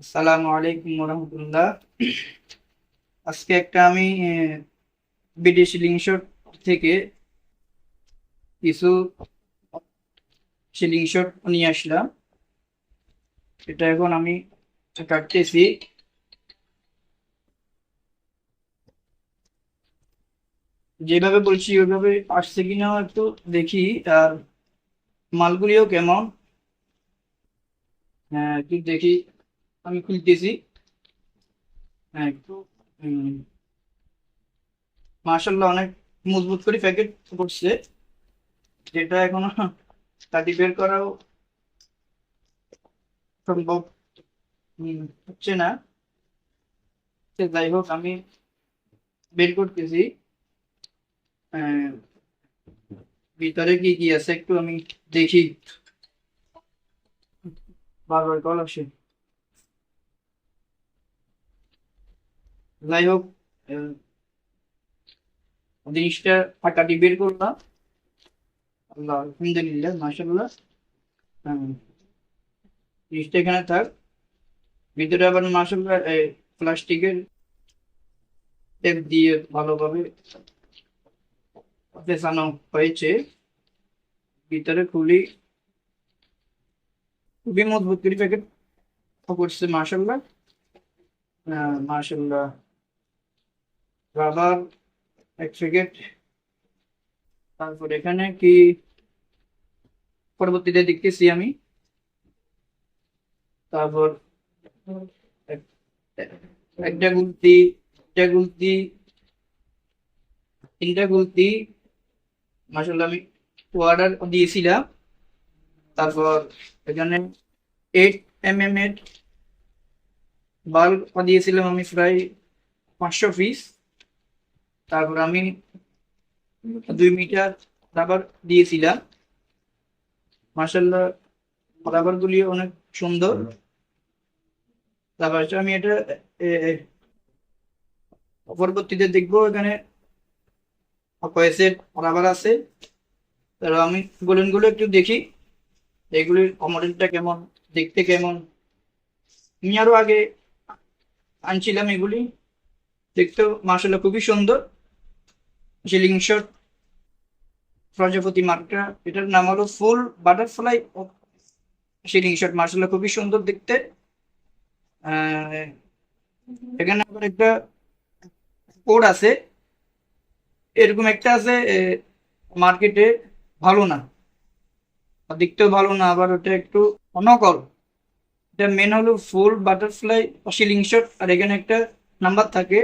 আসসালামু আলাইকুম রহমতুল্লাহ আজকে একটা আমি বিদেশি লিংশট থেকে কিছু সিলিং শট নিয়ে আসলাম। এটা এখন আমি কাটতেছি। যেভাবে বলছি, ওইভাবে আসছে কিনা একটু দেখি, আর মালগুলিও কেমন? একটু দেখি? আমি খুলতেছি। হ্যাঁ একটু মার্শাল্লাহ অনেক মজবুত করে প্যাকেট করছে। যেটা এখনও কাটি বের করাও সম্ভব হচ্ছে না। যাই হোক আমি বের করতেছি। আহ, ভিতরে কি কি আছে একটু আমি দেখি। বারবার কল আসে। যাই হোক জিনিসটা ফাটাটি বের করলাম। আল্লাহ, আলহামদুলিল্লাহ মাশাল্লাহ হ্যাঁ জিনিসটা এখানে থাক। ভিতরে আবার মাশাল্লাহ প্লাস্টিকের টেপ দিয়ে ভালোভাবে পেঁচানো হয়েছে। ভিতরে খুলি খুবই মজবুত প্যাকেট করছে মাশাল্লাহ হ্যাঁ মাশাল্লাহ রাবার, এক প্যাকেট তারপর এখানে কি? পরবর্তীতে দেখতেছি আমি। তারপর এক- একটা গুলতি একটা গুলতি, তিনটা গুলতি। মাসাল্লাহ আমি অর্ডার দিয়েছিলাম। তারপর এখানে এইট এম এম এর বাল্ব দিয়েছিলাম আমি প্রায় পাঁচশো পিস তারপর আমি দুই মিটার রাবার দিয়েছিলাম। মাসাল্লাহ রাবার গুলি অনেক সুন্দর। তারপর আমি এটা পরবর্তীতে দেখব এখানে কয়েসের রাবার আছে। তারপর আমি গোলেনগুলো একটু দেখি। এগুলির মডেলটা কেমন, দেখতে কেমন? আমি আরও আগে আনছিলাম এগুলি। দেখতেও মাসাল্লাহ খুবই সুন্দর। সিলিং শট প্রজাপতি মার্কা, এটার নাম হলো ফুল বাটারফ্লাই সিলিং শট মার্শাল্লাহ খুবই সুন্দর দেখতে। এখানে আবার একটা কোড আছে। এরকম একটা আছে মার্কেটে ভালো না। দেখতেও ভালো না, আবার ওটা একটু অনকল এটা মেন হলো ফুল বাটারফ্লাই সিলিং শট আর এখানে একটা নাম্বার থাকে।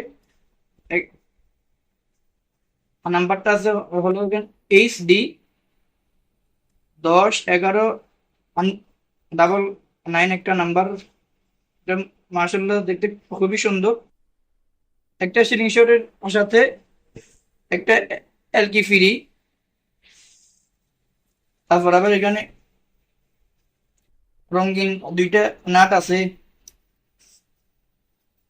নাম্বারটা আছে হলো এইচ ডি দশ, এগারো ডাবল নাইন একটা নাম্বার মার্শাল্লাহ দেখতে খুবই সুন্দর। একটা সিলিং শটের সাথে একটা এলকি ফ্রি তারপর আবার এখানে রঙিন দুইটা নাট আছে।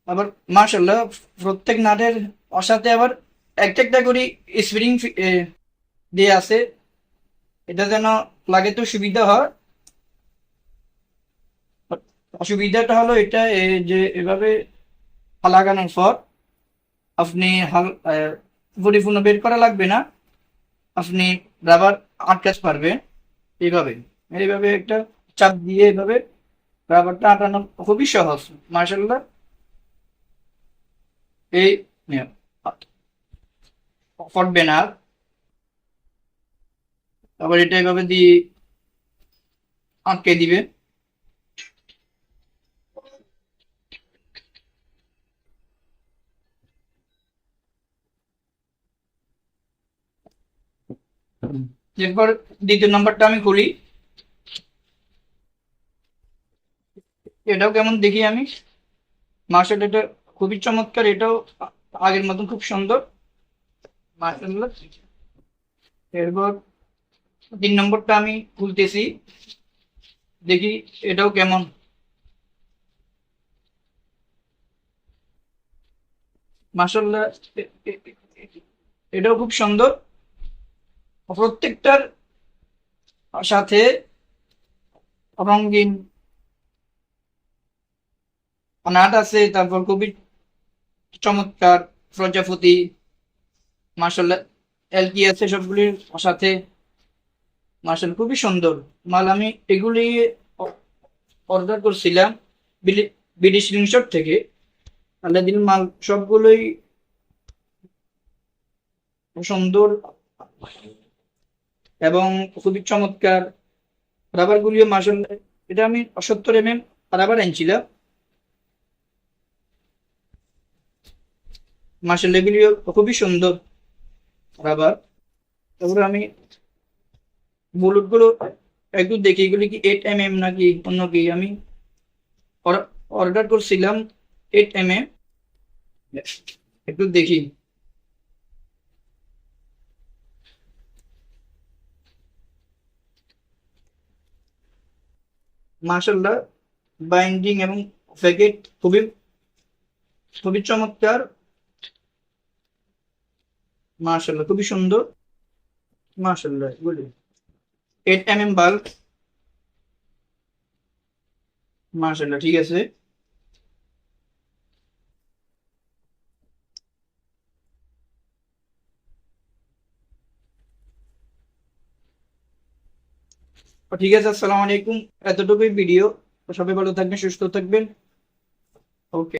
আবার মার্শাল্লাহ প্রত্যেক নাটের সাথে আবার একটা একটা করে স্প্রিং দিয়ে আছে। এটা যেন লাগে তো সুবিধা হয়। অসুবিধাটা হলো এটা যে এভাবে লাগানোর পর আপনি হাল পরিপূর্ণ বের করা লাগবে না। আপনি রাবার আটকাতে পারবেন। এইভাবে। এইভাবে একটা চাপ দিয়ে এইভাবে ব্যাপারটা আটানো খুবই সহজ। মার্শাল্লাহ এই। ফটবে না। তারপর এটা এভাবে দিয়ে আটকে দিবে। এরপর দ্বিতীয় নাম্বারটা আমি করি এটাও কেমন দেখি আমি? মার্শাল এটা খুবই চমৎকার, এটাও আগের মতন খুব সুন্দর। মার্শাল্লাহ এরপর তিন নম্বরটা আমি খুলতেছি। দেখি এটাও কেমন। এ- এটাও খুব সুন্দর। প্রত্যেকটার সাথে রঙিন নাট আছে, তারপর খুবই চমৎকার প্রজাপতি মার্শাল্লাহ এলকি আছে সবগুলির সাথে। মার্শাল খুবই সুন্দর। মাল আমি এগুলি অর্ডার করছিলাম বিডি স্ক্রিনশট থেকে। আল্লাহ দিন মাল সবগুলোই সুন্দর। এবং খুবই চমৎকার রাবার গুলিও মার্শাল এটা আমি সত্তর এম এম রাবার আনছিলাম। মার্শাল এগুলিও খুবই সুন্দর রাবার। তারপরে আমি বুলেটগুলো একটু দেখি, এগুলি কি এইট এম এম নাকি অন্য কি? আমি অর্ডার করছিলাম এইট এম এম একটু দেখি। মার্শাল্লাহ বাইন্ডিং এবং প্যাকেট খুবই খুবই চমৎকার। মার্শাল্লাহ, খুবই সুন্দর। মার্শাল্লাহ বলি এইট এম এম বাল্ব মার্শাল্লাহ, ঠিক আছে। ঠিক আছে আসসালামু আলাইকুম। এতটুকুই ভিডিও সবাই ভালো থাকবেন সুস্থ থাকবেন। ওকে